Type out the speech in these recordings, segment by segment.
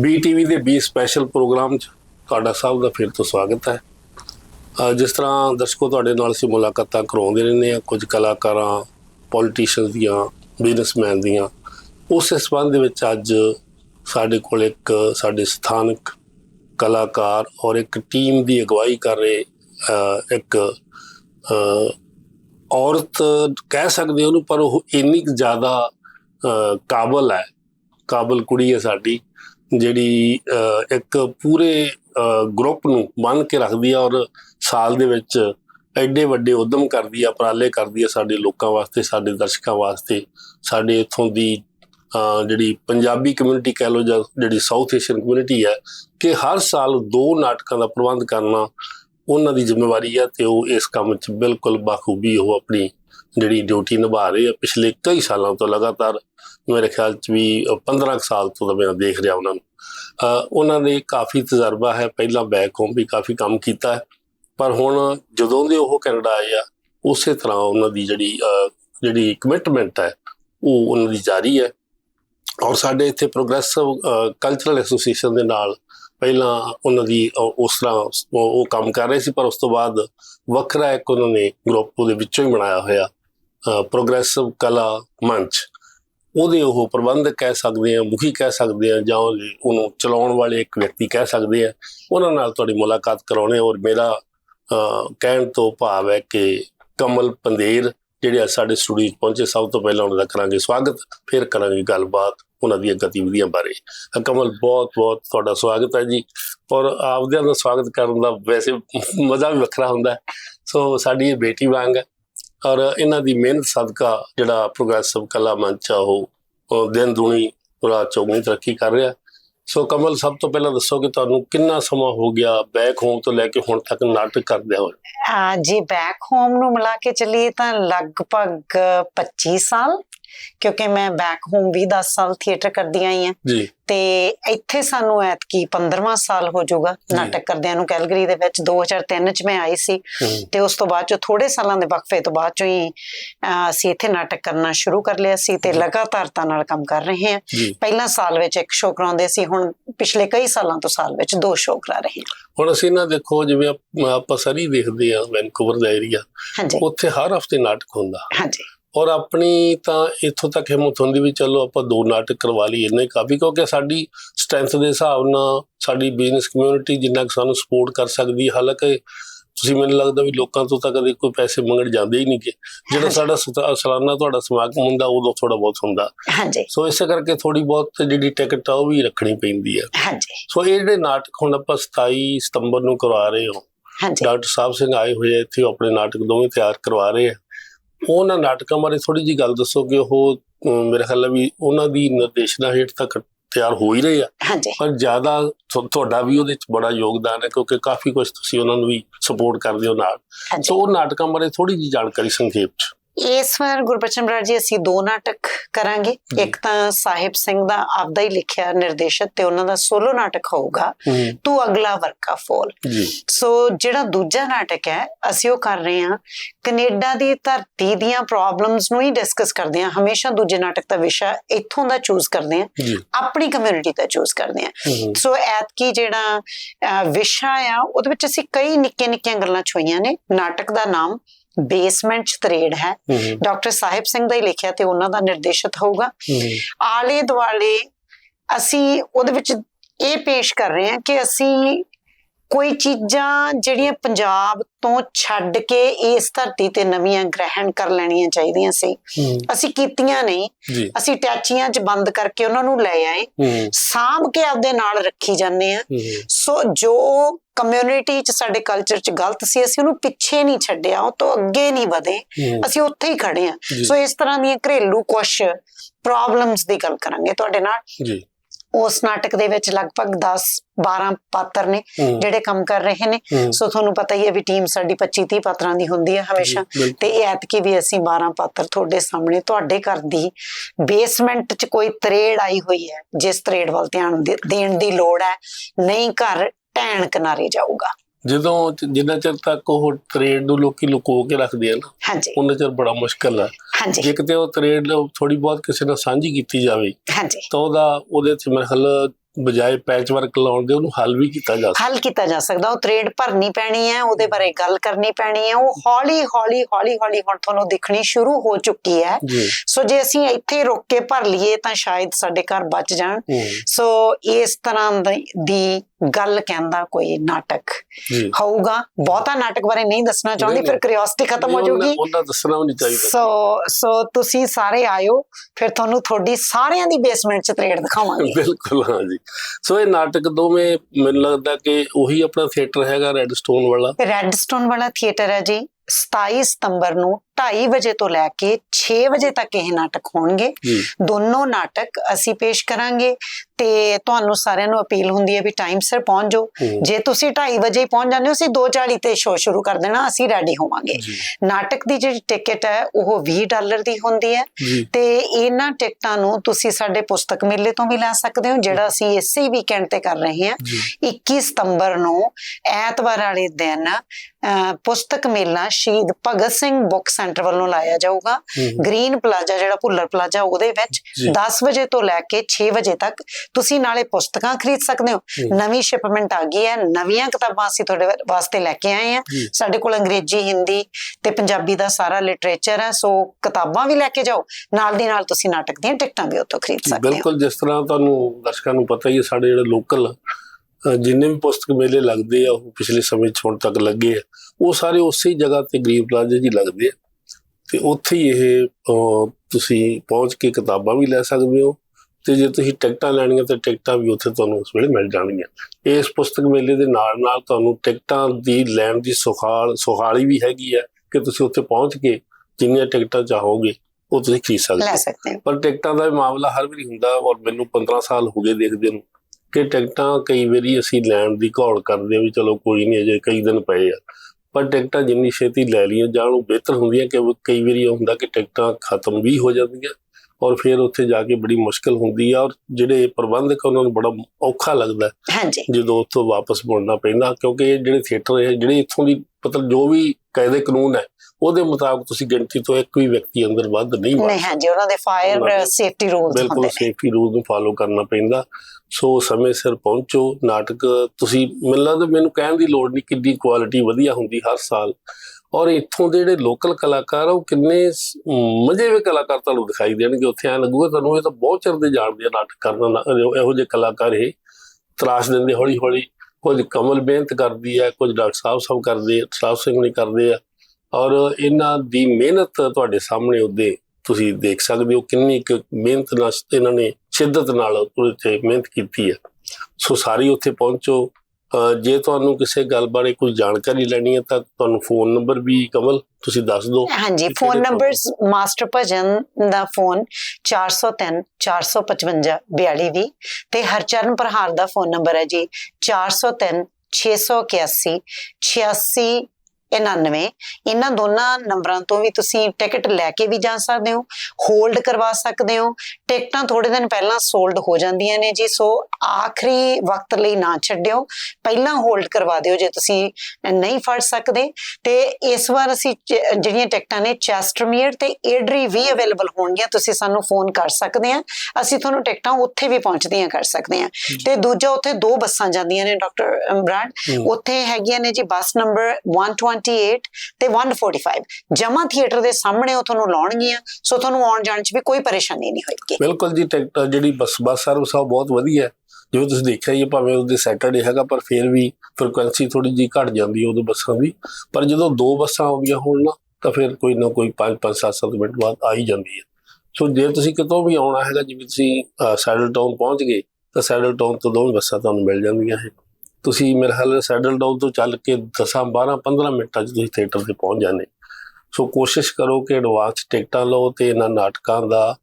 B ਬੀਟੀਵੀ ਦੇ B special programme 'ਚ ਤੁਹਾਡਾ ਸਭ ਦਾ ਫਿਰ ਤੋਂ ਸਵਾਗਤ ਹੈ। ਜਿਸ ਤਰ੍ਹਾਂ ਦਰਸ਼ਕੋ ਤੁਹਾਡੇ ਨਾਲ ਅਸੀਂ ਮੁਲਾਕਾਤਾਂ ਕਰਾਉਂਦੇ ਰਹਿੰਦੇ ਹਾਂ, ਕੁਝ ਕਲਾਕਾਰਾਂ ਪੋਲੀਟੀਸ਼ੀਅਨ ਦੀਆਂ ਬਿਜ਼ਨਸਮੈਨ ਦੀਆਂ। ਉਸ ਸੰਬੰਧ ਦੇ ਵਿੱਚ ਅੱਜ ਸਾਡੇ ਕੋਲ ਇੱਕ ਸਾਡੇ ਸਥਾਨਕ ਕਲਾਕਾਰ ਔਰ ਇੱਕ ਟੀਮ ਦੀ ਅਗਵਾਈ ਕਰ ਰਹੇ ਇੱਕ ਔਰਤ ਕਹਿ ਸਕਦੇ ਉਹਨੂੰ, ਪਰ ਉਹ ਇੰਨੀ ਕੁ ਜ਼ਿਆਦਾ ਕਾਬਲ ਹੈ। ਕਾਬਲ ਕੁੜੀ ਹੈ ਸਾਡੀ। ਜਿਹੜੀ ਇੱਕ ਪੂਰੇ ਗਰੁੱਪ ਨੂੰ ਬੰਨ ਕੇ ਰੱਖਦੀ ਆ ਔਰ ਸਾਲ ਦੇ ਵਿੱਚ ਐਡੇ ਵੱਡੇ ਉਦਮ ਕਰਦੀ ਆ, ਉਪਰਾਲੇ ਕਰਦੀ ਆ ਸਾਡੇ ਲੋਕਾਂ ਵਾਸਤੇ, ਸਾਡੇ ਦਰਸ਼ਕਾਂ ਵਾਸਤੇ, ਸਾਡੇ ਇੱਥੋਂ ਦੀ ਜਿਹੜੀ ਪੰਜਾਬੀ ਕਮਿਊਨਿਟੀ ਕਹਿ ਲਓ ਜਾਂ ਜਿਹੜੀ ਸਾਊਥ ਏਸ਼ੀਅਨ ਕਮਿਊਨਿਟੀ ਹੈ ਕਿ ਹਰ ਸਾਲ ਦੋ ਨਾਟਕਾਂ ਦਾ ਪ੍ਰਬੰਧ ਕਰਨਾ ਉਹਨਾਂ ਦੀ ਜ਼ਿੰਮੇਵਾਰੀ ਆ ਤੇ ਉਹ ਇਸ ਕੰਮ 'ਚ ਬਿਲਕੁਲ ਬਾਖੂਬੀ ਉਹ ਆਪਣੀ ਜਿਹੜੀ ਡਿਊਟੀ ਨਿਭਾ ਰਹੇ ਆ ਪਿਛਲੇ ਕਈ ਸਾਲਾਂ ਤੋਂ ਲਗਾਤਾਰ ਮੇਰੇ ਖਿਆਲ 'ਚ ਵੀ ਅ, 15 ਕੁ ਸਾਲ ਤੋਂ ਤਾਂ ਮੈਂ ਦੇਖ ਰਿਹਾ ਉਹਨਾਂ ਨੂੰ। ਉਹਨਾਂ ਨੇ ਕਾਫੀ ਤਜਰਬਾ ਹੈ ਪਹਿਲਾਂ ਬੈਕ ਹੋਮ ਵੀ ਕਾਫੀ ਕੰਮ ਕੀਤਾ ਹੈ ਪਰ ਹੁਣ ਜਦੋਂ ਦੇ ਉਹ ਕੈਨੇਡਾ ਆਏ ਆ ਉਸੇ ਤਰ੍ਹਾਂ ਉਹਨਾਂ ਦੀ ਜਿਹੜੀ ਜਿਹੜੀ ਕਮਿਟਮੈਂਟ ਹੈ ਉਹ ਉਹਨਾਂ ਦੀ ਜਾਰੀ ਹੈ। ਔਰ ਸਾਡੇ ਇੱਥੇ ਪ੍ਰੋਗਰੈਸਿਵ ਕਲਚਰਲ ਐਸੋਸੀਏਸ਼ਨ ਦੇ ਨਾਲ ਪਹਿਲਾਂ ਉਹਨਾਂ ਦੀ ਉਸ ਤਰ੍ਹਾਂ ਉਹ ਕੰਮ ਕਰ ਰਹੇ ਸੀ, ਪਰ ਉਸ ਤੋਂ ਬਾਅਦ ਵੱਖਰਾ ਇੱਕ ਉਹਨਾਂ ਨੇ ਗਰੁੱਪ ਉਹਦੇ ਵਿੱਚੋਂ ਹੀ ਬਣਾਇਆ ਹੋਇਆ ਪ੍ਰੋਗਰੈਸਿਵ ਕਲਾ ਮੰਚ ਉਹਦੇ ਉਹ ਪ੍ਰਬੰਧਕ ਕਹਿ ਸਕਦੇ ਆ, ਮੁਖੀ ਕਹਿ ਸਕਦੇ ਆ, ਜਾਂ ਉਹਨੂੰ ਚਲਾਉਣ ਵਾਲੇ ਇੱਕ ਵਿਅਕਤੀ ਕਹਿ ਸਕਦੇ ਆ, ਉਹਨਾਂ ਨਾਲ ਤੁਹਾਡੀ ਮੁਲਾਕਾਤ ਕਰਾਉਣੇ ਔਰ ਮੇਰਾ ਕਹਿਣ ਤੋਂ ਭਾਵ ਹੈ ਕਿ ਕਮਲ ਪੰਦੇਰ ਜਿਹੜੇ ਅੱਜ ਸਾਡੇ ਸਟੂਡੀਓ 'ਚ ਪਹੁੰਚੇ, ਸਭ ਤੋਂ ਪਹਿਲਾਂ ਉਹਨਾਂ ਦਾ ਕਰਾਂਗੇ ਸਵਾਗਤ, ਫਿਰ ਕਰਾਂਗੇ ਗੱਲਬਾਤ। ਉਹਨਾਂ ਦੀਆਂ ਗਤੀਵਿਧੀਆਂ ਬਾਰੇ। ਕਮਲ, ਬਹੁਤ ਬਹੁਤ ਤੁਹਾਡਾ ਸਵਾਗਤ ਹੈ ਜੀ। ਔਰ ਆਪਦਿਆਂ ਦਾ ਸਵਾਗਤ ਕਰਨ ਦਾ ਵੈਸੇ ਮਜ਼ਾ ਵੀ ਵੱਖਰਾ ਹੁੰਦਾ ਸੋ ਸਾਡੀ ਇਹ ਬੇਟੀ ਵਾਂਗ ਹੈ। ਔਰ ਇਹਨਾਂ ਦੀ ਮਿਹਨਤ ਸਦਕਾ ਜਿਹੜਾ ਪ੍ਰੋਗਰੈਸਿਵ ਕਲਾ ਮੰਚ ਆ, ਉਹ ਦਿਨ ਦੁਨੀ ਰਾਤ ਚੌਗਣੀ ਤਰੱਕੀ ਕਰ ਰਿਹਾ ਸੋ ਕਮਲ, ਸਭ ਤੋਂ ਪਹਿਲਾਂ ਦੱਸੋ ਕਿ ਤੁਹਾਨੂੰ ਕਿੰਨਾ ਸਮਾਂ ਹੋ ਗਿਆ ਬੈਕ ਹੋਮ ਤੋਂ ਲੈ ਕੇ ਹੁਣ ਤੱਕ ਨਾਟਕ ਕਰਦੇ ਹੋਏ? ਆ ਜੀ ਬੈਕ ਹੋਮ ਨੂੰ ਮਿਲਾ ਕੇ ਚੱਲੀਏ ਤਾਂ ਲਗਭਗ 25 ਸਾਲ। ਕਿਉਂਕਿ ਮੈਂ ਬੈਕ ਹੋਮ ਵੀ 10 ਸਾਲ ਥੀਏਟਰ ਕਰਦੀ ਆਈ ਜੀ। ਤੇ ਇੱਥੇ ਸਾਨੂੰ ਐਤਕੀ 15ਵਾਂ ਸਾਲ ਹੋ ਜਾਊਗਾ ਨਾਟਕ ਕਰਦਿਆਂ ਨੂੰ ਕੈਲਗਰੀ ਦੇ ਵਿੱਚ 2003 ਚ ਮੈਂ ਆਈ ਸੀ। ਤੇ ਉਸ ਤੋਂ ਬਾਅਦ ਚ ਥੋੜੇ ਸਾਲਾਂ ਦੇ ਵਕਫੇ ਤੋਂ ਬਾਅਦ ਚੋਂ ਹੀ ਅਸੀਂ ਇੱਥੇ ਨਾਟਕ ਕਰਨਾ ਸ਼ੁਰੂ ਕਰ ਲਿਆ ਸੀ ਤੇ ਲਗਾਤਾਰਤਾ ਨਾਲ ਕੰਮ ਕਰ ਰਹੇ ਹਾਂ। ਪਹਿਲਾਂ ਸਾਲ ਵਿੱਚ ਇੱਕ ਸ਼ੋਅ ਕਰਾਉਂਦੇ ਸੀ ਹੁਣ ਪਿਛਲੇ ਕਈ ਸਾਲਾਂ ਤੋਂ ਸਾਲ ਵਿੱਚ ਦੋ ਸ਼ੋਅ ਕਰਾ ਰਹੇ ਹਾਂ। ਹੁਣ ਅਸੀਂ ਨਾ ਦੇਖੋ ਜਿਵੇਂ ਆਪ- ਸਰੀ ਦੇਖਦੇ ਆ ਵੈਨਕੂਵਰ ਦਾ ਏਰੀਆ ਉੱਥੇ ਹਰ ਹਫ਼ਤੇ ਨਾਟਕ ਹੁੰਦਾ। ਹਾਂਜੀ। ਔਰ ਆਪਣੀ ਤਾਂ ਇੱਥੋਂ ਤੱਕ ਹਿੰਮਤ ਹੁੰਦੀ ਵੀ ਚਲੋ ਆਪਾਂ ਦੋ ਨਾਟਕ ਕਰਵਾ ਲਈਏ ਇੰਨਾ ਕਾਫੀ ਕਿਉਂਕਿ ਸਾਡੀ ਸਟਰੈਂਥ ਦੇ ਹਿਸਾਬ ਨਾਲ ਸਾਡੀ ਬਿਜ਼ਨਸ ਕਮਿਊਨਿਟੀ ਜਿੰਨਾ ਕੁ ਸਾਨੂੰ ਸਪੋਰਟ ਕਰ ਸਕਦੀ ਹੈ। ਹਾਲਾਂਕਿ ਤੁਸੀਂ ਮੈਨੂੰ ਲੱਗਦਾ ਵੀ ਲੋਕਾਂ ਤੋਂ ਤਾਂ ਕਦੇ ਕੋਈ ਪੈਸੇ ਮੰਗਣ ਜਾਂਦੇ ਹੀ ਨਹੀਂ ਕਿ ਜਿਹੜਾ ਸਾਡਾ ਸਾਲਾਨਾ ਤੁਹਾਡਾ ਸਮਾਗਮ ਹੁੰਦਾ ਉਦੋਂ ਥੋੜਾ ਬਹੁਤ ਹੁੰਦਾ। ਹਾਂਜੀ। ਸੋ ਇਸੇ ਕਰਕੇ ਥੋੜੀ ਬਹੁਤ ਜਿਹੜੀ ਟਿਕਟ ਆ ਉਹ ਵੀ ਰੱਖਣੀ ਪੈਂਦੀ ਹੈ। ਹਾਂਜੀ। ਸੋ ਇਹ ਜਿਹੜੇ ਨਾਟਕ ਹੁਣ ਆਪਾਂ 27 ਸਤੰਬਰ ਨੂੰ ਕਰਵਾ ਰਹੇ ਹਾਂ। ਹਾਂਜੀ। ਡਾਕਟਰ ਸਾਹਿਬ ਸਿੰਘ ਆਏ ਹੋਏ ਆ ਇੱਥੇ ਆਪਣੇ ਨਾਟਕ ਦੋਵੇਂ ਤਿਆਰ ਕਰਵਾ ਰਹੇ ਆ। ਉਹਨਾਂ ਨਾਟਕਾਂ ਬਾਰੇ ਥੋੜੀ ਜੀ ਗੱਲ ਦੱਸੋ ਕਿ ਉਹ ਮੇਰੇ ਖਿਆਲ ਵੀ ਉਹਨਾਂ ਦੀ ਨਿਰਦੇਸ਼ਨਾ ਹੇਠ ਤੱਕ ਤਿਆਰ ਹੋ ਹੀ ਰਹੇ ਆ। ਪਰ ਜ਼ਿਆਦਾ ਤੁਹਾਡਾ ਵੀ ਉਹਦੇ ਵਿੱਚ ਬੜਾ ਯੋਗਦਾਨ ਹੈ ਕਿਉਂਕਿ ਕਾਫੀ ਕੁਝ ਤੁਸੀਂ ਉਹਨਾਂ ਨੂੰ ਵੀ ਸਪੋਰਟ ਕਰਦੇ ਹੋ ਨਾਲ। ਸੋ ਉਹ ਨਾਟਕਾਂ ਬਾਰੇ ਥੋੜੀ ਜੀ ਜਾਣਕਾਰੀ ਸੰਖੇਪ ਚ। ਇਸ ਵਾਰ ਗੁਰਬਚਨ ਬਰਾੜ ਜੀ ਅਸੀਂ ਦੋ ਨਾਟਕ ਕਰਾਂਗੇ। ਇੱਕ ਤਾਂ ਸਾਹਿਬ ਸਿੰਘ ਦਾ ਆਪਦਾ ਹੀ ਲਿਖਿਆ ਨਿਰਦੇਸ਼ਕ ਤੇ ਉਹਨਾਂ ਦਾ ਸੋਲੋ ਨਾਟਕ ਹੋਊਗਾ। ਤੂੰ ਅਗਲਾ ਵਰਕਾ ਫੋਲ। ਸੋ ਜਿਹੜਾ ਦੂਜਾ ਨਾਟਕ ਹੈ ਅਸੀਂ ਉਹ ਕਰ ਰਹੇ ਹਾਂ। ਕੈਨੇਡਾ ਦੀ ਧਰਤੀ ਦੀਆਂ ਪ੍ਰੋਬਲਮਸ ਨੂੰ ਹੀ ਡਿਸਕਸ ਕਰਦੇ ਹਾਂ। ਹਮੇਸ਼ਾ ਦੂਜੇ ਨਾਟਕ ਦਾ ਵਿਸ਼ਾ ਇੱਥੋਂ ਦਾ ਚੂਜ਼ ਕਰਦੇ ਹਾਂ। ਆਪਣੀ ਕਮਿਊਨਿਟੀ ਦਾ ਚੂਜ਼ ਕਰਦੇ ਹਾਂ। ਸੋ ਐਤਕੀ ਜਿਹੜਾ ਵਿਸ਼ਾ ਆ ਉਹਦੇ ਵਿੱਚ ਅਸੀਂ ਕਈ ਨਿੱਕੀਆਂ ਨਿੱਕੀਆਂ ਗੱਲਾਂ ਛੋਈਆਂ ਨੇ। ਨਾਟਕ ਦਾ ਨਾਮ ਬੇਸਮੈਂਟ ਚ ਤਰੇੜ ਹੈ। ਡਾਕਟਰ ਸਾਹਿਬ ਸਿੰਘ ਦਾ ਹੀ ਲਿਖਿਆ ਤੇ ਉਹਨਾਂ ਦਾ ਨਿਰਦੇਸ਼ਤ ਹੋਊਗਾ। ਆਲੇ ਦੁਆਲੇ ਅਸੀਂ ਉਹਦੇ ਵਿੱਚ ਇਹ ਪੇਸ਼ ਕਰ ਰਹੇ ਹਾਂ ਕਿ ਅਸੀਂ ਕੋਈ ਚੀਜ਼ਾਂ ਜਿਹੜੀਆਂ ਪੰਜਾਬ ਤੋਂ ਛੱਡ ਕੇ ਇਸ ਧਰਤੀ ਤੇ ਨਵੀਆਂ ਗ੍ਰਹਿਣ ਕਰ ਲੈਣੀਆਂ ਚਾਹੀਦੀਆਂ ਸੀ। ਅਸੀਂ ਕੀਤੀਆਂ ਨਹੀਂ। ਅਸੀਂ ਟੈਚੀਆਂ 'ਚ ਬੰਦ ਕਰਕੇ ਉਹਨਾਂ ਨੂੰ ਲੈ ਆਏ। ਸਾਂਭ ਕੇ ਆਪਦੇ ਨਾਲ ਰੱਖੀ ਜਾਂਦੇ ਆ ਸੋ ਜੋ ਕਮਿਊਨਿਟੀ 'ਚ ਸਾਡੇ ਕਲਚਰ 'ਚ ਗਲਤ ਸੀ ਅਸੀਂ ਉਹਨੂੰ ਪਿੱਛੇ ਨਹੀਂ ਛੱਡਿਆ ਉਹ ਤੋਂ ਅੱਗੇ ਨਹੀਂ ਵਧੇ। ਅਸੀਂ ਉੱਥੇ ਹੀ ਖੜੇ ਆ। ਸੋ ਇਸ ਤਰ੍ਹਾਂ ਦੀਆਂ ਘਰੇਲੂ ਕੁਝ ਪ੍ਰੋਬਲਮਸ ਦੀ ਗੱਲ ਕਰਾਂਗੇ ਤੁਹਾਡੇ ਨਾਲ। ਜੀ। ਉਸ ਨਾਟਕ ਦੇ ਵਿੱਚ ਲਗਭਗ 10 12 ਪਾਤਰ ਨੇ ਜਿਹੜੇ ਕੰਮ ਕਰ ਰਹੇ ਨੇ। ਸੋ ਤੁਹਾਨੂੰ ਪਤਾ ਹੀ ਹੈ ਵੀ ਟੀਮ ਸਾਡੀ 25 30 ਪਾਤਰਾਂ ਦੀ ਹੁੰਦੀ ਹੈ ਹਮੇਸ਼ਾ। ਤੇ ਇਹ ਐਤਕੀ ਵੀ ਅਸੀਂ 12 ਪਾਤਰ ਤੁਹਾਡੇ ਸਾਹਮਣੇ ਤੁਹਾਡੇ ਘਰ ਦੀ ਬੇਸਮੈਂਟ 'ਚ ਕੋਈ ਤਰੇੜ ਆਈ ਹੋਈ ਹੈ ਜਿਸ ਤਰੇੜ ਵੱਲ ਧਿਆਨ ਦੇਣ ਦੀ ਲੋੜ ਹੈ ਨਹੀਂ ਘਰ ਢਹਿਣ ਕਿਨਾਰੇ ਜਾਊਗਾ। ਜਦੋਂ ਜਿੰਨਾ ਚਿਰ ਤੱਕ ਉਹ ਟ੍ਰੇਡ ਨੂੰ ਲੋਕੀ ਲੁਕੋ ਕੇ ਰੱਖਦੇ ਆ ਨਾ ਹਾਂਜੀ। ਉਹਨਾਂ ਚਿਰ ਬੜਾ ਮੁਸ਼ਕਲ ਹਾਂਜੀ। ਜੇ ਕਿਤੇ ਉਹ ਟ੍ਰੇਡ ਥੋੜੀ ਬਹੁਤ ਕਿਸੇ ਨਾਲ ਸਾਂਝੀ ਕੀਤੀ ਜਾਵੇ ਹਾਂਜੀ। ਤਾਂ ਉਹਦਾ ਉਹਦੇ ਚ ਮੇਰੇ ਖਿਆਲ ਬਜਾਏ ਪੈਚ ਵਰਕ ਲਾਉਣ ਦੇ ਉਹਨੂੰ ਹੱਲ ਵੀ ਕੀਤਾ ਜਾ ਸਕਦਾ। ਹੱਲ ਕੀਤਾ ਜਾ ਸਕਦਾ। ਉਹ ਤਰੇੜ ਭਰਨੀ ਪੈਣੀ ਹੈ ਉਹਦੇ ਬਾਰੇ ਗੱਲ ਕਰਨੀ ਪੈਣੀ ਹੈ। ਉਹ ਹੌਲੀ ਹੌਲੀ ਹੌਲੀ ਹੌਲੀ ਹੁਣ ਤੁਹਾਨੂੰ ਦਿਖਣੀ ਸ਼ੁਰੂ ਹੋ ਚੁੱਕੀ ਹੈ। ਸੋ ਜੇ ਅਸੀਂ ਇੱਥੇ ਰੁਕ ਕੇ ਭਰ ਲਈਏ ਤਾਂ ਸ਼ਾਇਦ ਸਾਡੇ ਘਰ ਬਚ ਜਾਣ। ਸੋ ਇਸ ਤਰ੍ਹਾਂ ਦੀ ਗੱਲ ਕਹਿੰਦਾ ਕੋਈ ਨਾਟਕ ਹੋਊਗਾ। ਬਹੁਤਾ ਨਾਟਕ ਬਾਰੇ ਨਹੀਂ ਦੱਸਣਾ ਚਾਹੁੰਦੀ ਫਿਰ। ਕਿਉਰਿਓਸਿਟੀ ਖਤਮ ਹੋ ਜਾਊਗੀ। ਉਹਨਾਂ ਦੱਸਣਾ ਨਹੀਂ ਚਾਹੀਦਾ। ਸੋ ਸੋ ਤੁਸੀਂ ਸਾਰੇ ਆਇਓ ਫਿਰ ਤੁਹਾਨੂੰ ਤੁਹਾਡੀ ਸਾਰਿਆਂ ਦੀ ਬੇਸਮੈਂਟ ਚ ਤਰੇੜ ਦਿਖਾਵਾਂਗੇ। ਬਿਲਕੁਲ ਹਾਂ ਜੀ। ਸੋ ਇਹ ਨਾਟਕ ਦੋਵੇਂ ਮੈਨੂੰ ਲੱਗਦਾ ਕਿ ਉਹੀ ਆਪਣਾ ਥੀਏਟਰ ਹੈਗਾ ਰੈੱਡ ਸਟੋਨ ਵਾਲਾ। ਰੈੱਡ ਸਟੋਨ ਵਾਲਾ ਥੀਏਟਰ ਹੈ ਜੀ। 27 ਸਤੰਬਰ ਨੂੰ 2:30 ਵਜੇ ਤੋਂ ਲੈ ਕੇ 6 ਵਜੇ ਤੱਕ ਇਹ ਨਾਟਕ ਹੋਣਗੇ। ਦੋਨੋਂ ਨਾਟਕ ਅਸੀਂ ਪੇਸ਼ ਕਰਾਂਗੇ ਤੇ ਤੁਹਾਨੂੰ ਸਾਰਿਆਂ ਨੂੰ ਅਪੀਲ ਹੁੰਦੀ ਹੈ ਵੀ ਟਾਈਮ ਸਿਰ ਪਹੁੰਚ ਜਾਓ। ਜੇ ਤੁਸੀਂ 2:30 ਵਜੇ ਪਹੁੰਚ ਜਾਂਦੇ ਹੋ ਅਸੀਂ 2:40 ਤੇ ਸ਼ੋਅ ਸ਼ੁਰੂ ਕਰ ਦੇਣਾ ਅਸੀਂ ਰੈਡੀ ਹੋਵਾਂਗੇ। ਨਾਟਕ ਦੀ ਜਿਹੜੀ ਟਿਕਟ ਹੈ ਉਹ 20 ਡਾਲਰ ਦੀ ਹੁੰਦੀ ਹੈ। ਤੇ ਇਹਨਾਂ ਟਿਕਟਾਂ ਨੂੰ ਤੁਸੀਂ ਸਾਡੇ ਪੁਸਤਕ ਮੇਲੇ ਤੋਂ ਵੀ ਲੈ ਸਕਦੇ ਹੋ ਜਿਹੜਾ ਅਸੀਂ ਇਸੇ ਵੀਕਐਂਡ ਤੇ ਕਰ ਰਹੇ ਹਾਂ। ਜੀ। 21 ਸਤੰਬਰ ਨੂੰ ਐਤਵਾਰ ਵਾਲੇ ਦਿਨ ਪੁਸਤਕ ਮੇਲਾ ਸ਼ਹੀਦ ਭਗਤ ਸਿੰਘ ਬੁੱਕ ਸੈਂਟਰ ਵੱਲੋਂ ਲਾਇਆ ਜਾਊਗਾ। ਗ੍ਰੀਨ ਪਲਾਜ਼ਾ ਜਿਹੜਾ ਭੁੱਲਰ ਪਲਾਜ਼ਾ ਉਹਦੇ ਵਿੱਚ ਜੀ। 10 ਵਜੇ ਤੋਂ ਲੈ ਕੇ 6 ਵਜੇ ਤੱਕ ਤੁਸੀਂ ਨਾਲੇ ਪੁਸਤਕਾਂ ਖਰੀਦ ਸਕਦੇ ਹੋ। ਨਵੀਂ ਸ਼ਿਪਮੈਂਟ ਆ ਗਈ ਹੈ ਨਵੀਆਂ ਕਿਤਾਬਾਂ ਅਸੀਂ ਤੁਹਾਡੇ ਵਾਸਤੇ ਲੈ ਕੇ ਆਏ ਜੀ। ਸਾਡੇ ਕੋਲ ਅੰਗਰੇਜ਼ੀ ਹਿੰਦੀ ਤੇ ਪੰਜਾਬੀ ਦਾ ਸਾਰਾ ਲਿਟਰੇਚਰ ਹੈ ਸੋ ਕਿਤਾਬਾਂ ਵੀ ਲੈ ਕੇ ਜਾਓ ਨਾਲ ਦੀ ਨਾਲ ਤੁਸੀਂ ਨਾਟਕ ਦੀਆਂ ਟਿਕਟਾਂ ਵੀ ਉੱਥੋਂ ਖਰੀਦ ਸਕਦੇ ਹੋ ਬਿਲਕੁਲ ਜਿਸ ਤਰ੍ਹਾਂ ਤੁਹਾਨੂੰ ਦਰਸ਼ਕਾਂ ਨੂੰ ਪਤਾ ਹੀ ਹੈ ਸਾਡੇ ਜਿਹੜੇ ਲੋਕਲ ਜਿੰਨੇ ਵੀ ਪੁਸਤਕ ਮੇਲੇ ਲੱਗਦੇ ਆ ਉਹ ਪਿਛਲੇ ਸਮੇਂ 'ਚ ਹੁਣ ਤੱਕ ਲੱਗੇ ਆ ਉਹ ਸਾਰੇ ਉਸੇ ਜਗ੍ਹਾ ਤੇ ਗਰੀਬ ਪਲਾਜ਼ੇ 'ਚ ਹੀ ਲੱਗਦੇ ਆ ਤੇ ਉੱਥੇ ਹੀ ਇਹ ਤੁਸੀਂ ਪਹੁੰਚ ਕੇ ਕਿਤਾਬਾਂ ਵੀ ਲੈ ਸਕਦੇ ਹੋ ਤੇ ਜੇ ਤੁਸੀਂ ਟਿਕਟਾਂ ਲੈਣੀਆਂ ਤਾਂ ਟਿਕਟਾਂ ਵੀ ਉੱਥੇ ਤੁਹਾਨੂੰ ਉਸ ਵੇਲੇ ਮਿਲ ਜਾਣਗੀਆਂ। ਇਸ ਪੁਸਤਕ ਮੇਲੇ ਦੇ ਨਾਲ ਨਾਲ ਤੁਹਾਨੂੰ ਟਿਕਟਾਂ ਦੀ ਲੈਣ ਦੀ ਸੁਖਾਲ ਸੁਖਾਲੀ ਵੀ ਹੈਗੀ ਹੈ ਕਿ ਤੁਸੀਂ ਉੱਥੇ ਪਹੁੰਚ ਕੇ ਜਿੰਨੀਆਂ ਟਿਕਟਾਂ ਚਾਹੋਗੇ ਉਹ ਤੁਸੀਂ ਖਰੀਦ ਸਕਦੇ ਹੋ। ਪਰ ਟਿਕਟਾਂ ਦਾ ਵੀ ਮਾਮਲਾ ਹਰ ਵਾਰੀ ਹੁੰਦਾ ਔਰ ਮੈਨੂੰ 15 ਸਾਲ ਹੋ ਗਏ ਦੇਖਦੇ ਨੂੰ ਕਿ ਟਿਕਟਾਂ ਕਈ ਵਾਰੀ ਅਸੀਂ ਲੈਣ ਦੀ ਘੋਲ ਕਰਦੇ ਹਾਂ ਵੀ ਚਲੋ ਕੋਈ ਨਹੀਂ ਅਜੇ ਕਈ ਦਿਨ ਪਏ ਆ। ਪਰ ਟਿਕਟਾਂ ਜਿੰਨੀ ਛੇਤੀ ਲੈ ਲਈਆਂ ਜਾਣ ਉਹ ਬਿਹਤਰ ਹੁੰਦੀਆਂ ਕਿ ਕਈ ਵਾਰੀ ਇਹ ਹੁੰਦਾ ਕਿ ਟਿਕਟਾਂ ਖਤਮ ਵੀ ਹੋ ਜਾਂਦੀਆਂ ਔਰ ਫਿਰ ਉੱਥੇ ਜਾ ਕੇ ਬੜੀ ਮੁਸ਼ਕਲ ਹੁੰਦੀ ਆ ਔਰ ਜਿਹੜੇ ਪ੍ਰਬੰਧਕ ਉਹਨਾਂ ਨੂੰ ਬੜਾ ਔਖਾ ਲੱਗਦਾ ਹੈ ਹਾਂਜੀ। ਜਦੋਂ ਉੱਥੋਂ ਵਾਪਸ ਮੁੜਨਾ ਪੈਂਦਾ ਕਿਉਂਕਿ ਇਹ ਜਿਹੜੇ ਥੀਏਟਰ ਹੈ ਜਿਹੜੇ ਇੱਥੋਂ ਦੀ ਮਤਲਬ ਜੋ ਵੀ ਕਾਇਦੇ ਕਾਨੂੰਨ ਹੈ ਉਹਦੇ ਮੁਤਾਬਕ ਤੁਸੀਂ ਗਿਣਤੀ ਤੋਂ ਇੱਕ ਵੀ ਵਿਅਕਤੀ ਅੰਦਰ ਵੱਧ ਨਹੀਂ ਵੜ ਨਹੀਂ ਹਾਂਜੀ ਉਹਨਾਂ ਦੇ ਫਾਇਰ ਸੇਫਟੀ ਰੂਲਸ ਬਿਲਕੁਲ ਹੁੰਦੇ ਨੇ। ਸੇਫਟੀ ਰੂਲ ਨੂੰ ਫਾਲੋ ਕਰਨਾ ਪੈਂਦਾ। ਸੋ ਸਮੇਂ ਸਿਰ ਪਹੁੰਚੋ। ਨਾਟਕ, ਤੁਸੀਂ ਮੈਨੂੰ ਲੱਗਦਾ ਮੈਨੂੰ ਕਹਿਣ ਦੀ ਲੋੜ ਨਹੀਂ ਕਿੰਨੀ ਕੁਆਲਿਟੀ ਵਧੀਆ ਹੁੰਦੀ ਹਰ ਸਾਲ। ਔਰ ਇੱਥੋਂ ਦੇ ਜਿਹੜੇ ਲੋਕਲ ਕਲਾਕਾਰ ਆ, ਉਹ ਕਿੰਨੇ ਸ- ਮਜ਼ੇ ਦੇ ਕਲਾਕਾਰ ਤੁਹਾਨੂੰ ਦਿਖਾਈ ਦੇਣਗੇ। ਉੱਥੇ ਐ ਲੱਗੂਗਾ ਤੁਹਾਨੂੰ ਇਹ ਤਾਂ ਬਹੁਤ ਚਿਰ ਦੇ ਜਾਣਦੇ ਆ ਨਾਟਕ ਕਰਨਾ ਇਹੋ ਜਿਹੇ ਕਲਾਕਾਰ ਇਹ। ਤਰਾਸ਼ ਦਿੰਦੇ ਹੌਲੀ ਹੌਲੀ ਕੁਝ ਕਮਲ ਮਿਹਨਤ ਕਰਦੀ ਹੈ ਕੁਝ ਡਾਕਟਰ ਸਾਹਿਬ ਸਭ ਕਰਦੇ ਸਾਹਿਬ ਸਿੰਘ ਨੇ ਕਰਦੇ ਆ। ਔਰ ਇਹਨਾਂ ਦੀ ਮਿਹਨਤ ਤੁਹਾਡੇ ਸਾਹਮਣੇ ਉਹਦੇ ਤੁਸੀਂ ਦੇਖ ਸਕਦੇ ਹੋ ਕਿੰਨੀ ਕੁ ਮਿਹਨਤ ਨਾਲ ਇਹਨਾਂ ਨੇ ਸ਼ਿੱਦਤ ਨਾਲ ਉਹਦੇ ਤੇ ਮਿਹਨਤ ਕੀਤੀ ਹੈ। ਸੋ ਸਾਰੀ ਉੱਥੇ ਪਹੁੰਚੋ। ਜੇ ਤੁਹਾਨੂੰ ਕਿਸੇ ਗੱਲ ਬਾਰੇ ਕੋਈ ਜਾਣਕਾਰੀ ਲੈਣੀ ਹੈ ਤਾਂ ਤੁਹਾਨੂੰ ਫੋਨ ਨੰਬਰ ਵੀ ਕਮਲ ਤੁਸੀਂ ਦੱਸ ਦਿਓ। ਹਾਂਜੀ ਫੋਨ ਨੰਬਰਸ ਮਾਸਟਰ ਭਜਨ ਦਾ ਫੋਨ 403 455 4220 ਤੇ ਹਰਚਰਨ ਪ੍ਰਹਾਰ ਦਾ ਫੋਨ ਨੰਬਰ ਹੈ ਜੀ 403 681 86 99 ਇਹਨਾਂ ਦੋਨਾਂ ਨੰਬਰਾਂ ਤੋਂ ਵੀ ਤੁਸੀਂ ਟਿਕਟ ਲੈ ਕੇ ਵੀ ਜਾ ਸਕਦੇ ਹੋ ਹੋਲਡ ਕਰਵਾ ਸਕਦੇ ਹੋ। ਟਿਕਟਾਂ ਥੋੜੇ ਦਿਨ ਪਹਿਲਾਂ ਸੋਲਡ ਹੋ ਜਾਂਦੀਆਂ ਨੇ ਜੀ ਸੋ ਆਖਰੀ ਵਕਤ ਲਈ ਨਾ ਛੱਡਿਓ। ਪਹਿਲਾਂ ਹੋਲਡ ਕਰਵਾ ਦਿਓ ਜੇ ਤੁਸੀਂ ਨਹੀਂ ਫੜ ਸਕਦੇ। ਤੇ ਇਸ ਵਾਰ ਅਸੀਂ ਜਿਹੜੀਆਂ ਟਿਕਟਾਂ ਨੇ ਚੈਸਟਰਮੀਅਰ ਤੇ ਏਡਰੀ ਵੀ ਅਵੇਲੇਬਲ ਹੋਣਗੀਆਂ ਤੁਸੀਂ ਸਾਨੂੰ ਫੋਨ ਕਰ ਸਕਦੇ ਆ। ਅਸੀਂ ਤੁਹਾਨੂੰ ਟਿਕਟਾਂ ਉੱਥੇ ਵੀ ਪਹੁੰਚਦੀਆਂ ਕਰ ਸਕਦੇ ਆ। ਤੇ ਦੂਜਾ ਉੱਥੇ ਦੋ ਬੱਸਾਂ ਜਾਂਦੀਆਂ ਨੇ ਡਾਕਟਰ ਹਮ। ਉੱਥੇ ਹੈਗੀਆਂ ਨੇ ਜੀ ਬੱਸ ਨੰਬਰ 128 ਤੇ 145 ਜਮਾ ਥੀਏਟਰ ਦੇ ਸਾਹਮਣੇ ਉਹ ਤੁਹਾਨੂੰ ਲਾਉਣਗੀਆਂ, ਸੋ ਤੁਹਾਨੂੰ ਆਉਣ ਜਾਣ 'ਚ ਵੀ ਕੋਈ ਪਰੇਸ਼ਾਨੀ ਨਹੀਂ ਹੋਏਗੀ। ਬਿਲਕੁਲ ਜੀ ਟਿਕਟ ਜਿਹੜੀ ਬੱਸ ਬੱਸ ਸਰਵਿਸ ਆ ਬਹੁਤ ਵਧੀਆ। ਹੈ ਜਿਵੇਂ ਤੁਸੀਂ ਦੇਖਿਆ ਹੀ ਭਾਵੇਂ ਉਹਦੇ ਸੈਟਰਡੇ ਹੈਗਾ, ਪਰ ਫਿਰ ਵੀ ਫ੍ਰੀਕੁਐਂਸੀ ਥੋੜੀ ਜੀ ਘਟ ਜਾਂਦੀ ਉਹਦੇ ਬੱਸਾਂ ਦੀ। ਪਰ ਜਦੋਂ ਦੋ ਬੱਸਾਂ ਆਉਂਦੀਆਂ ਹੋਣ ਨਾ, ਤਾਂ ਫਿਰ ਕੋਈ ਨਾ ਕੋਈ 5 5 7 7 ਮਿੰਟ ਬਾਅਦ ਆ ਹੀ ਜਾਂਦੀ ਹੈ ਸੋ ਜੇ ਤੁਸੀਂ ਕਿਤੋਂ ਵੀ ਆਉਣਾ ਹੈਗਾ, ਜਿਵੇਂ ਤੁਸੀਂ ਸੈਡਲ ਟਾਊਨ ਪਹੁੰਚ ਗਏ, ਤਾਂ ਸੈਡਲ ਟਾਊਨ ਤੋਂ ਦੋਵੇਂ ਬੱਸਾਂ ਤੁਹਾਨੂੰ ਮਿਲ ਜਾਂਦੀਆਂ ਹੈ ਤੁਸੀਂ ਮੇਰੇ ਖਿਆਲ ਸੈਡਲ ਡਾਊਨ ਤੋਂ ਚੱਲ ਕੇ 10 12 15 ਮਿੰਟਾਂ 'ਚ ਤੁਸੀਂ ਥੀਏਟਰ ਤੇ ਪਹੁੰਚ ਜਾਂਦੇ। ਸੋ ਕੋਸ਼ਿਸ਼ ਕਰੋ ਕਿ ਐਡਵਾਂਸ ਟਿਕਟਾਂ ਲਓ ਤੇ ਇਹਨਾਂ ਨਾਟਕਾਂ ਦਾ,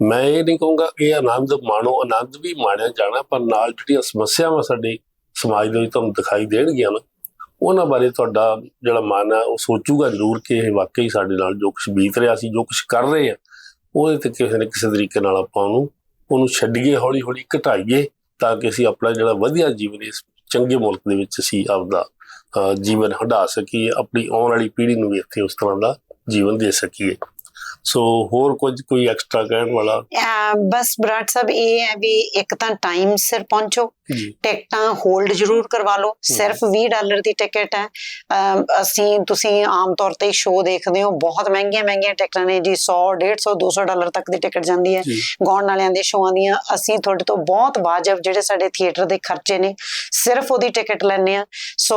ਮੈਂ ਇਹ ਨਹੀਂ ਕਹੂੰਗਾ ਇਹ ਆਨੰਦ ਮਾਣੋ, ਆਨੰਦ ਵੀ ਮਾਣਿਆ ਜਾਣਾ, ਪਰ ਨਾਲ ਜਿਹੜੀਆਂ ਸਮੱਸਿਆਵਾਂ ਸਾਡੇ ਸਮਾਜ ਦੇ ਵਿੱਚ ਤੁਹਾਨੂੰ ਦਿਖਾਈ ਦੇਣਗੀਆਂ ਨਾ, ਉਹਨਾਂ ਬਾਰੇ ਤੁਹਾਡਾ ਜਿਹੜਾ ਮਨ ਹੈ ਉਹ ਸੋਚੂਗਾ ਜ਼ਰੂਰ ਕਿ ਇਹ ਵਾਕਈ ਸਾਡੇ ਨਾਲ ਜੋ ਕੁਝ ਬੀਤ ਰਿਹਾ ਸੀ, ਜੋ ਕੁਝ ਕਰ ਰਹੇ ਆ, ਉਹਦੇ ਤੇ ਕਿਸੇ ਨਾ ਕਿਸੇ ਤਰੀਕੇ ਨਾਲ ਆਪਾਂ ਉਹਨੂੰ ਉਹਨੂੰ ਛੱਡੀਏ ਹੌਲੀ ਹੌਲੀ ਘਟਾਈਏ, ਤਾਂ ਕਿ ਅਸੀਂ ਆਪਣਾ ਜਿਹੜਾ ਵਧੀਆ ਜੀਵਨ ਇਸ ਚੰਗੇ ਮੁਲਕ ਦੇ ਵਿੱਚ ਅਸੀਂ ਆਪਦਾ ਜੀਵਨ ਹੰਢਾ ਸਕੀਏ, ਆਪਣੀ ਆਉਣ ਵਾਲੀ ਪੀੜ੍ਹੀ ਨੂੰ ਵੀ ਇੱਥੇ ਉਸ ਤਰ੍ਹਾਂ ਦਾ ਜੀਵਨ ਦੇ ਸਕੀਏ। ਸੋ ਹੋਰ ਕੁਝ ਕੋਈ ਐਕਸਟਰਾ ਕਹਿਣ ਵਾਲਾ? ਬਸ ਬਰਾੜ ਸਾਹਿਬ, ਇਹ ਹੈ ਵੀ ਇੱਕ ਤਾਂ ਟਾਈਮ ਸਿਰ ਪਹੁੰਚੋ ਟਿਕਟਾਂ ਹੋਲਡ ਜ਼ਰੂਰ ਕਰਵਾ ਲਓ। ਸਿਰਫ 20 ਡਾਲਰ ਦੀ ਟਿਕਟ ਹੈ। ਅਸੀਂ ਤੁਸੀਂ ਆਮ ਤੌਰ ਤੇ ਸ਼ੋਅ ਦੇਖਦੇ ਹੋ ਬਹੁਤ ਮਹਿੰਗੀਆਂ ਮਹਿੰਗੀਆਂ ਟਿਕਟਾਂ ਨੇ ਜੀ। 100 150 200 ਡਾਲਰ ਤੱਕ ਦੀ ਟਿਕਟ ਜਾਂਦੀ ਹੈ ਗਾਉਣ ਵਾਲਿਆਂ ਦੇ ਸ਼ੋਆਂ ਦੀਆਂ। ਅਸੀਂ ਤੁਹਾਡੇ ਤੋਂ ਬਹੁਤ ਵਾਜਬ ਜਿਹੜੇ ਸਾਡੇ ਥੀਏਟਰ ਦੇ ਖਰਚੇ ਨੇ ਸਿਰਫ ਉਹਦੀ ਟਿਕਟ ਲੈਣੇ ਆ ਸੋ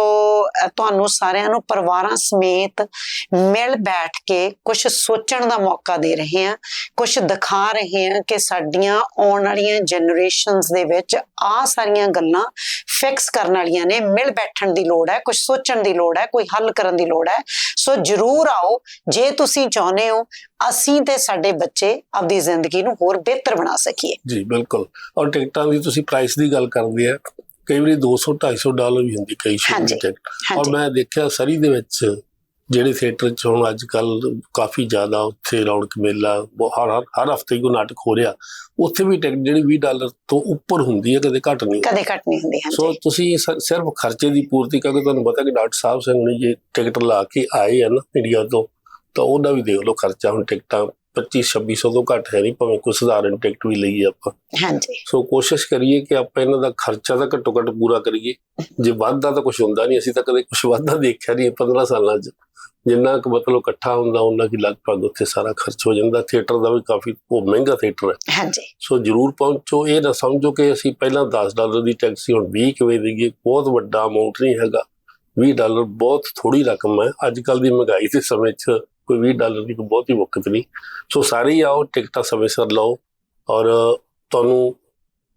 ਤੁਹਾਨੂੰ ਸਾਰਿਆਂ ਨੂੰ ਪਰਿਵਾਰਾਂ ਸਮੇਤ ਮਿਲ ਬੈਠ ਕੇ ਕੁਝ ਸੋਚਣ ਦਾ ਮੌਕਾ ਦੇ ਰਹੇ ਆ ਕੁਝ ਦਿਖਾ ਰਹੇ ਆ ਕਿ ਸਾਡੀਆਂ ਆਉਣ ਵਾਲੀਆਂ ਜਨਰੇਸ਼ਨਸ ਦੇ ਵਿੱਚ ਆ ਸਾਰੀਆਂ ਗੱਲਾਂ ਫਿਕਸ ਕਰਨ ਵਾਲੀਆਂ ਨੇ ਮਿਲ ਬੈਠਣ ਦੀ ਲੋੜ ਹੈ ਕੁਝ ਸੋਚਣ ਦੀ ਲੋੜ ਹੈ ਕੋਈ ਹੱਲ ਕਰਨ ਦੀ ਲੋੜ ਹੈ। ਸੋ ਜਰੂਰ ਆਓ ਜੇ ਤੁਸੀਂ ਚਾਹੁੰਦੇ ਹੋ ਅਸੀਂ ਤੇ ਸਾਡੇ ਬੱਚੇ ਆਪਦੀ ਜ਼ਿੰਦਗੀ ਨੂੰ ਹੋਰ ਬਿਹਤਰ ਬਣਾ ਸਕੀਏ। ਜੀ ਬਿਲਕੁਲ। ਔਰ ਟਿਕਟਾਂ ਦੀ ਤੁਸੀਂ ਪ੍ਰਾਈਸ ਦੀ ਗੱਲ ਕਰਦੇ ਆ ਕਈ ਵਾਰੀ 200 250 ਡਾਲਰ ਵੀ ਹੁੰਦੀ ਕਈ ਸ਼ੋਅ ਦੀ ਟਿਕਟ ਔਰ ਮੈਂ ਦੇਖਿਆ ਸਰੀ ਦੇ ਵਿੱਚ ਜਿਹੜੇ ਥੀਏਟਰ ਚ ਹੁਣ ਅੱਜ ਕੱਲ ਕਾਫੀ ਜ਼ਿਆਦਾ ਉੱਥੇ ਰੌਣਕ ਮੇਲਾ ਹਰ ਹਰ ਹਫ਼ਤੇ ਕੋਈ ਨਾਟਕ ਹੋ ਰਿਹਾ ਉੱਥੇ ਵੀ ਟਿਕਟ ਜਿਹੜੀ 20 ਡਾਲਰ ਤੋਂ ਉੱਪਰ ਹੁੰਦੀ ਹੈ ਕਦੇ ਘੱਟ ਨਹੀਂ ਕਦੇ ਘੱਟ ਨਹੀਂ ਹੁੰਦੀ ਸੋ ਹਾਂਜੀ ਤੁਸੀਂ ਸ- ਸਿਰਫ ਖਰਚੇ ਦੀ ਪੂਰਤੀ ਕਰਕੇ ਤੁਹਾਨੂੰ ਪਤਾ ਕਿ ਡਾਕਟਰ ਸਾਹਿਬ ਸਿੰਘ ਨੇ ਜੇ ਟਿਕਟ ਲਾ ਕੇ ਆਏ ਆ ਨਾ ਇੰਡੀਆ ਤੋਂ ਤਾਂ ਉਹਦਾ ਵੀ ਦੇਖ ਲਓ ਖਰਚਾ ਹੁਣ ਟਿਕਟਾਂ 25 2600 ਤੋਂ ਘੱਟ ਹੈ ਨਹੀਂ ਭਾਵੇਂ ਕੋਈ ਸਧਾਰਨ ਟਿਕਟ ਵੀ ਲਈ ਆਪਾਂ। ਹਾਂਜੀ। ਸੋ ਕੋਸ਼ਿਸ਼ ਕਰੀਏ ਕਿ ਆਪਾਂ ਇਹਨਾਂ ਦਾ ਖਰਚਾ ਤਾਂ ਘੱਟੋ ਘੱਟ ਪੂਰਾ ਕਰੀਏ। ਜੇ ਵੱਧਦਾ ਤਾਂ ਕੁਝ ਹੁੰਦਾ ਨਹੀਂ ਅਸੀਂ ਤਾਂ ਕਦੇ ਕੁਝ ਵੱਧਦਾ ਦੇਖਿਆ ਨਹੀਂ 15 ਸਾਲਾਂ 'ਚ। ਜਿੰਨਾ ਕੁ ਮਤਲਬ ਇਕੱਠਾ ਹੁੰਦਾ ਉਹਨਾਂ ਕੀ ਲਗਭਗ ਉੱਥੇ ਸਾਰਾ ਖਰਚ ਹੋ ਜਾਂਦਾ। ਥੀਏਟਰ ਦਾ ਵੀ ਕਾਫੀ ਉਹ ਮਹਿੰਗਾ ਥੀਏਟਰ ਹੈ। ਹਾਂਜੀ। ਸੋ ਜਰੂਰ ਪਹੁੰਚੋ। ਇਹ ਨਾ ਸਮਝੋ ਕਿ ਅਸੀਂ ਪਹਿਲਾਂ 10 ਡਾਲਰ ਦੀ ਟੈਕਸੀ ਹੁਣ 20 ਕਿਵੇਂ ਦੇਈਏ। ਬਹੁਤ ਵੱਡਾ ਅਮਾਉਂਟ ਨਹੀਂ ਹੈਗਾ। 20 ਡਾਲਰ ਬਹੁਤ ਥੋੜੀ ਰਕਮ ਹੈ। ਅੱਜ ਕੱਲ ਦੀ ਮਹਿੰਗਾਈ ਦੇ ਸਮੇਂ 'ਚ ਕੋਈ 20 ਡਾਲਰ ਦੀ ਕੋਈ ਬਹੁਤੀ ਵਕਤ ਨਹੀਂ। ਸੋ ਸਾਰੇ ਹੀ ਆਓ, ਟਿਕਟਾਂ ਸਮੇਂ ਸਿਰ ਲਓ ਔਰ ਤੁਹਾਨੂੰ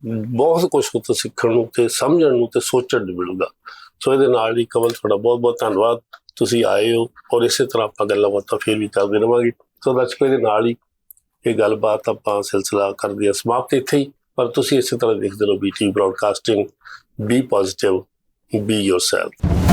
ਬਹੁਤ ਕੁਝ ਉੱਥੇ ਸਿੱਖਣ ਨੂੰ ਤੇ ਸਮਝਣ ਨੂੰ ਤੇ ਸੋਚਣ ਨੂੰ ਮਿਲੂਗਾ। ਸੋ ਇਹਦੇ ਨਾਲ ਹੀ ਕਮਲ, ਤੁਹਾਡਾ ਬਹੁਤ ਬਹੁਤ ਧੰਨਵਾਦ। ਤੁਸੀਂ ਆਏ ਹੋ ਔਰ ਇਸੇ ਤਰ੍ਹਾਂ ਆਪਾਂ ਗੱਲਾਂ ਬਾਤਾਂ ਫੇਰ ਵੀ ਕਰਦੇ ਰਵਾਂਗੇ। ਸੋ ਦਰਸ਼ਕੋ, ਇਹਦੇ ਨਾਲ ਹੀ ਇਹ ਗੱਲਬਾਤ ਆਪਾਂ ਸਿਲਸਿਲਾ ਕਰਦੇ ਹਾਂ, ਸਮਾਪਤ ਇੱਥੇ ਹੀ। ਪਰ ਤੁਸੀਂ ਇਸੇ ਤਰ੍ਹਾਂ ਦੇਖਦੇ ਰਹੋ BT broadcasting be positive be yourself